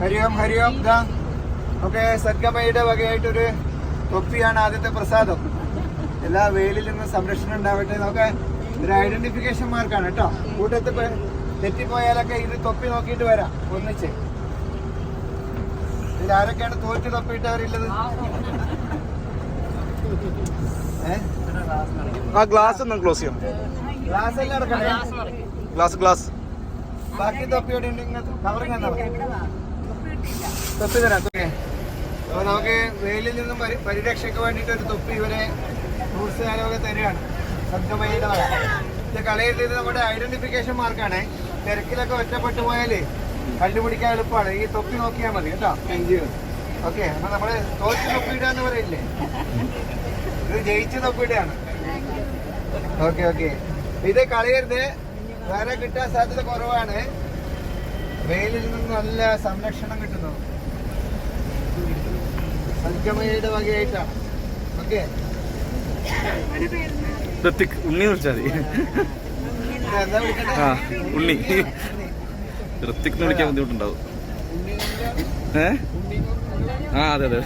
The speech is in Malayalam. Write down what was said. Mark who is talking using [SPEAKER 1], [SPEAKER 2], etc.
[SPEAKER 1] ഹരി ഓം ഹരി ഓം ഇതാ ഒക്കെ സദ്ഗമയുടെ വകയായിട്ടൊരു തൊപ്പിയാണ് ആദ്യത്തെ പ്രസാദം. എല്ലാ വെയിലിൽ നിന്ന് സംരക്ഷണം ഉണ്ടാവട്ടെ നമുക്ക് ഒരു ഐഡന്റിഫിക്കേഷൻ മാർക്കാണ് കേട്ടോ. കൂട്ടത്തിൽ തെറ്റിപ്പോയാലൊക്കെ ഇത് തൊപ്പി നോക്കിയിട്ട് വരാം ഒന്നിച്ച്. ഇതിൽ ആരൊക്കെയാണ് തോറ്റ് തൊപ്പിയിട്ടവരുള്ളത് ഏഹ്
[SPEAKER 2] ആ ഗ്ലാസ് ഒന്ന് ക്ലോസ് ചെയ്യാം
[SPEAKER 1] ഗ്ലാസ് എല്ലാം
[SPEAKER 2] ഗ്ലാസ് ഗ്ലാസ്
[SPEAKER 1] ബാക്കി തൊപ്പിയോടെ കവറിങ് എന്താ? തൊപ്പി തരാം തൊപ്പി അപ്പൊ നമുക്ക് വെയിലിൽ നിന്നും പരി- പരിരക്ഷയ്ക്ക് വേണ്ടിയിട്ട് ഒരു തൊപ്പി ഇവരെ കാലമൊക്കെ തരികയാണ്. സബ്ജമയുടെ വക ഇത് കളയരുത് ഇത് നമ്മുടെ ഐഡന്റിഫിക്കേഷൻ മാർക്കാണ് തിരക്കിലൊക്കെ ഒറ്റപ്പെട്ടു പോയാൽ കണ്ടുപിടിക്കാൻ എളുപ്പമാണ്. ഈ തൊപ്പി നോക്കിയാൽ മതി കേട്ടോ. എൻജിഒ ഓക്കെ അപ്പൊ നമ്മൾ തോറ്റ് തൊപ്പിയിടാന്ന് പറയില്ലേ? ഇത് ജയിച്ച തൊപ്പിയിടാണ് ഓക്കെ ഓക്കെ. ഇത് കളയരുത്. വേറെ കിട്ടാൻ സാധ്യത കുറവാണ്. വെയിലിൽ നിന്ന് നല്ല സംരക്ഷണം കിട്ടുന്നു. സംഗമയുടെ വകയായിട്ടാണ് ഓക്കെ.
[SPEAKER 2] ഋത്തിക് ഉണ്ണി വിളിച്ചാൽ മതി. ആ ഉണ്ണി. ഋത്തിക് വിളിക്കാൻ ബുദ്ധിമുട്ടുണ്ടാവും. ഏ? ആ അതെ അതെ.